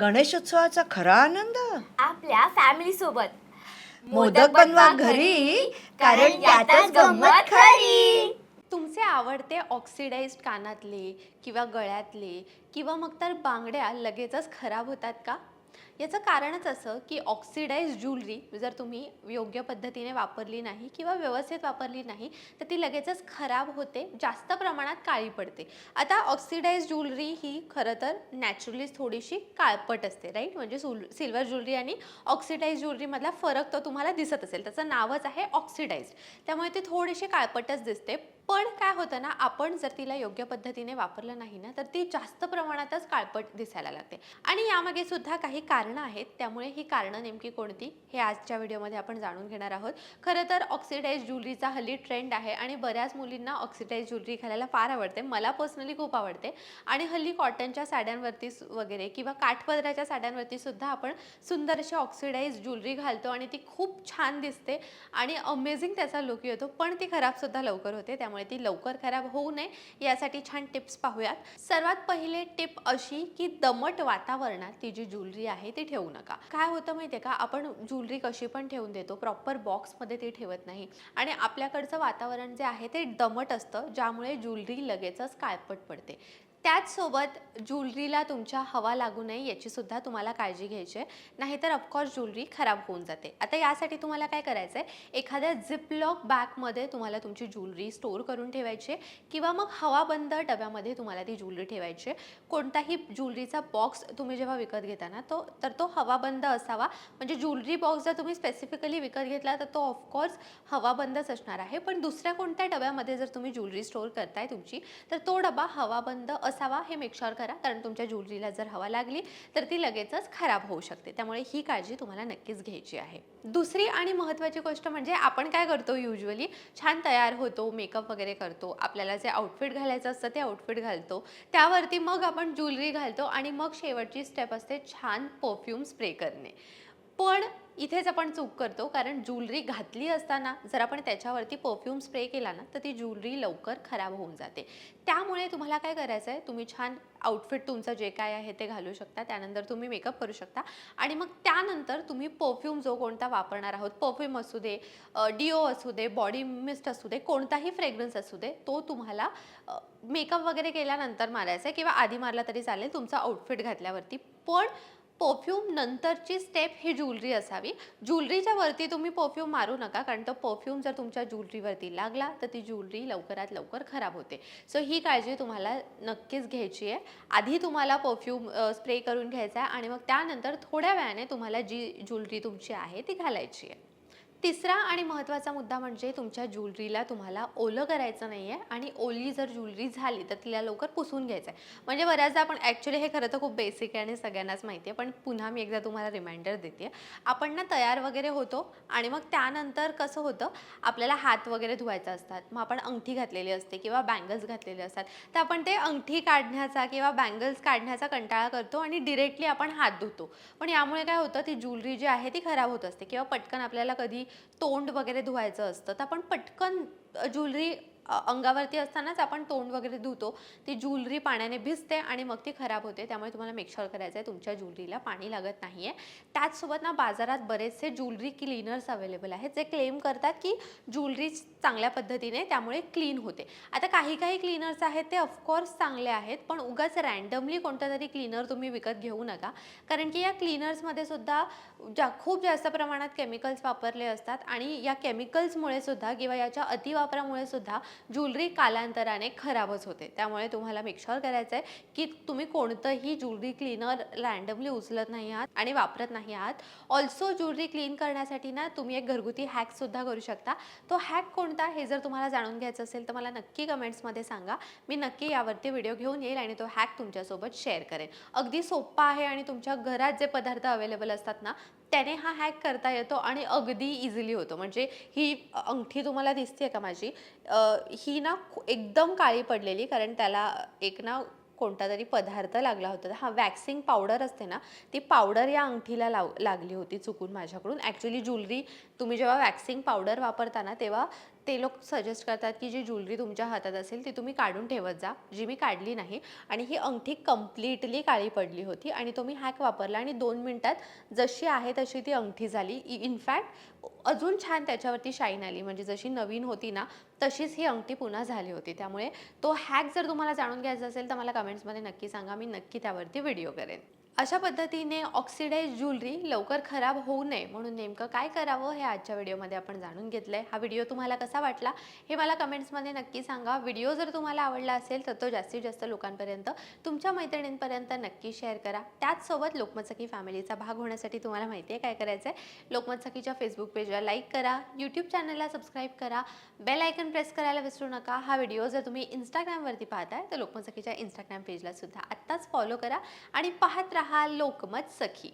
गणेशोत्सवाचा खरा आनंद? आपल्या फॅमिली सोबत. मोदक बनवा घरी कारण त्यातच गंमत खरी. तुमचे आवडते ऑक्सिडाइज्ड कानातले किंवा गळ्यातले किंवा मग तर बांगड्या लगेचच खराब होतात का? याचं कारणच असं की ऑक्सिडाइज ज्वेलरी जर तुम्ही योग्य पद्धतीने वापरली नाही किंवा व्यवस्थित वापरली नाही तर ती लगेचच खराब होते जास्त प्रमाणात काळी पडते. आता ऑक्सिडाइज ज्वेलरी ही खरं तर नॅचरली थोडीशी काळपट असते राईट म्हणजे सुल सिल्वर ज्वेलरी आणि ऑक्सिडाइज ज्वेलरीमधला फरक तो तुम्हाला दिसत असेल. त्याचं नावच आहे ऑक्सिडाइज त्यामुळे ती थोडीशी काळपटच दिसते. पण काय होतं ना आपण जर तिला योग्य पद्धतीने वापरलं नाही ना तर ती जास्त प्रमाणातच काळपट दिसायला लागते. आणि यामागे सुद्धा काही कारणं आहेत त्यामुळे ही कारणं नेमकी कोणती हे आजच्या व्हिडिओमध्ये आपण जाणून घेणार आहोत. खरं तर ऑक्सिडाईज ज्वेलरीचा हल्ली ट्रेंड आहे आणि बऱ्याच मुलींना ऑक्सिडाईज ज्वेलरी घालायला फार आवडते. मला पर्सनली खूप आवडते. आणि हल्ली कॉटनच्या साड्यांवरती वगैरे किंवा काठपदराच्या साड्यांवरती सुद्धा आपण सुंदर अशी ऑक्सिडाईज ज्वेलरी घालतो आणि ती खूप छान दिसते. आणि अमेझिंग त्याचा लुक येतो पण ती खराबसुद्धा लवकर होते त्यामुळे ती लवकर खराब होऊ नये. यासाठी छान टिप्स पाहूयात. सर्वात पहिले टिप अशी की दमट वातावरणात ती जी ज्वेलरी आहे ती ठेवू नका. काय होतं माहितीये का? आपण ज्वेलरी कशी पण ठेवून देतो प्रॉपर बॉक्समध्ये ती ठेवत नाही. आणि आपल्याकडचं वातावरण जे आहे ते दमट असतं ज्यामुळे ज्वेलरी लगेचच काळपट पडते. त्याचसोबत ज्वेलरीला तुमच्या हवा लागू नये याचीसुद्धा तुम्हाला काळजी घ्यायची आहे. नाहीतर ऑफकोर्स ज्वेलरी खराब होऊन जाते. आता यासाठी तुम्हाला काय करायचं आहे एखाद्या झिपलॉक बॅगमध्ये तुम्हाला तुमची ज्वेलरी स्टोअर करून ठेवायची आहे किंवा मग हवाबंद डब्यामध्ये तुम्हाला ती ज्वेलरी ठेवायची आहे. कोणताही ज्वेलरीचा बॉक्स तुम्ही जेव्हा विकत घेता ना तो तर तो हवाबंद असावा. म्हणजे ज्वेलरी बॉक्स जर तुम्ही स्पेसिफिकली विकत घेतला तर तो ऑफकोर्स हवाबंदच असणार आहे. पण दुसऱ्या कोणत्या डब्यामध्ये जर तुम्ही ज्वेलरी स्टोअर करताय तुमची तर तो डबा हवाबंद असावा हे मेकश्योर करा. कारण तुमच्या ज्वेलरीला जर हवा लागली तर ती लगेचच खराब होऊ शकते. त्यामुळे ही काळजी तुम्हाला नक्कीच घ्यायची आहे. दुसरी आणि महत्त्वाची गोष्ट म्हणजे आपण काय करतो युजली छान तयार होतो मेकअप वगैरे करतो आपल्याला जे आउटफिट घालायचं असतं ते आउटफिट घालतो. त्यावरती मग आपण ज्वेलरी घालतो आणि मग शेवटची स्टेप असते छान परफ्यूम स्प्रे करणे. पण इथेच आपण चूक करतो कारण ज्वेलरी घातली असताना जर आपण त्याच्यावरती परफ्यूम स्प्रे केला ना तर ती ज्वेलरी लवकर खराब होऊन जाते. त्यामुळे तुम्हाला काय करायचं आहे तुम्ही छान आउटफिट तुमचं जे काय आहे ते घालू शकता त्यानंतर तुम्ही मेकअप करू शकता. आणि मग त्यानंतर तुम्ही परफ्यूम जो कोणता वापरणार आहोत परफ्यूम असू दे डिओ असू दे बॉडी मिस्ट असू दे कोणताही फ्रेग्रन्स असू दे तो तुम्हाला मेकअप वगैरे केल्यानंतर मारायचा आहे किंवा आधी मारला तरी चालेल तुमचा आउटफिट घातल्यावरती. पण परफ्यूम नंतरची स्टेप ही ज्वेलरी असावी. ज्वेलरीच्या वरती तुम्ही परफ्यूम मारू नका कारण तो परफ्यूम जर तुमच्या ज्वेलरीवरती लागला तर ती ज्वेलरी लवकरात लवकर खराब होते. सो ही काळजी तुम्हाला नक्कीच घ्यायची आहे. आधी तुम्हाला परफ्यूम स्प्रे करून घ्यायचा आहे आणि मग त्यानंतर थोड्या वेळाने तुम्हाला जी ज्वेलरी तुमची आहे ती घालायची आहे. तिसरा आणि महत्त्वाचा मुद्दा म्हणजे तुमच्या ज्वेलरीला तुम्हाला ओलं करायचं नाही आहे आणि ओली जर ज्वेलरी झाली तर तिला लवकर पुसून घ्यायचं आहे म्हणजे बऱ्याचदा आपण ॲक्च्युली हे खरं तर खूप बेसिक आहे आणि सगळ्यांनाच माहिती आहे पण पुन्हा मी एकदा तुम्हाला रिमाइंडर देते. आपण ना तयार वगैरे होतो आणि मग त्यानंतर कसं होतं आपल्याला हात वगैरे धुवायचा असतात मग आपण अंगठी घातलेली असते किंवा बँगल्स घातलेले असतात तर आपण ते अंगठी काढण्याचा किंवा बँगल्स काढण्याचा कंटाळा करतो आणि डिरेक्टली आपण हात धुतो. पण यामुळे काय होतं ती ज्वेलरी जी आहे ती खराब होत असते किंवा पटकन आपल्याला कधी तोंड वगैरे धुवायचं असतं तर आपण पटकन ज्वेलरी अंगावरती असतानाच आपण तोंड वगैरे धुतो ती ज्वेलरी पाण्याने भिजते आणि मग ती खराब होते. त्यामुळे तुम्हाला मेकश्योर करायचं आहे तुमच्या ज्वेलरीला पाणी लागत नाही आहे त्याचसोबत ना बाजारात बरेचसे ज्वेलरी क्लीनर्स अवेलेबल आहेत जे क्लेम करतात की ज्वेलरी चांगल्या पद्धतीने त्यामुळे क्लीन होते. आता काही काही क्लीनर्स आहेत ते ऑफकोर्स चांगले आहेत पण उगाच रँडमली कोणता तरी क्लीनर तुम्ही विकत घेऊ नका. कारण की या क्लीनर्समध्ये सुद्धा जा खूप जास्त प्रमाणात केमिकल्स वापरले असतात आणि या केमिकल्समुळे सुद्धा किंवा याच्या अतिवापरामुळे सुद्धा ज्वेलरी कालांतराने खराबच होते. त्यामुळे तुम्हाला मेकश्योर करायचं आहे की तुम्ही कोणतंही ज्वेलरी क्लीनर रँडमली उचलत नाही आहात आणि वापरत नाही आहात. ऑल्सो ज्वेलरी क्लीन करण्यासाठी ना तुम्ही एक घरगुती हॅकसुद्धा करू शकता. तो हॅक कोणता हे जर तुम्हाला जाणून घ्यायचं असेल तर मला नक्की कमेंट्समध्ये सांगा. मी नक्की यावरती व्हिडिओ घेऊन येईल आणि तो हॅक तुमच्यासोबत शेअर करेन. अगदी सोपा आहे आणि तुमच्या घरात जे पदार्थ अवेलेबल असतात ना त्याने हा हॅक करता येतो आणि अगदी इझिली होतो. म्हणजे ही अंगठी तुम्हाला दिसते का माझी? ही ना एकदम काळी पडलेली कारण त्याला एक ना कोणता तरी पदार्थ लागला होता. हा वॅक्सिंग पावडर असते ना ती पावडर या अंगठीला लाव लागली होती चुकून माझ्याकडून. ॲक्च्युली ज्वेलरी तुम्ही जेव्हा वॅक्सिंग पावडर वापरता ना तेव्हा ते लोक सजेस्ट करतात की जी ज्वेलरी तुमच्या हातात असेल ती तुम्ही काढून ठेवत जा जी मी काढली नाही. आणि ही अंगठी कम्प्लिटली काळी पडली होती आणि तो मी हॅक वापरला आणि दोन मिनटात जशी आहे तशी ती अंगठी झाली. इनफॅक्ट अजून छान त्याच्यावरती शाईन आली. म्हणजे जशी नवीन होती ना तशीच ही अंगठी पुन्हा झाली होती. त्यामुळे तो हॅक जर तुम्हाला जाणून घ्यायचा असेल तर मला कमेंट्समध्ये नक्की सांगा. मी नक्की त्यावरती व्हिडिओ करेन. अशा पद्धतीने ऑक्सिडाइज ज्वेलरी लवकर खराब होऊ नये म्हणून नेमकं काय करावं हे आजच्या व्हिडिओमध्ये आपण जाणून घेतलं आहे हा व्हिडिओ तुम्हाला कसा वाटला हे मला कमेंट्समध्ये नक्की सांगा. व्हिडिओ जर तुम्हाला आवडला असेल तर तो जास्तीत जास्त लोकांपर्यंत तुमच्या मैत्रिणींपर्यंत नक्की शेअर करा. त्याचसोबत लोकमत सखी फॅमिलीचा भाग होण्यासाठी तुम्हाला माहिती आहे काय करायचं आहे लोकमत सखीच्या फेसबुक पेजला लाईक करा यूट्यूब चॅनलला सबस्क्राईब करा. बेल आयकन प्रेस करायला विसरू नका. हा व्हिडिओ जर तुम्ही इंस्टाग्रामवरती पाहताय तर लोकमत सखीच्या इंस्टाग्राम पेजला सुद्धा आत्ताच फॉलो करा आणि पाहत राहा. रहा लोकमत सखी.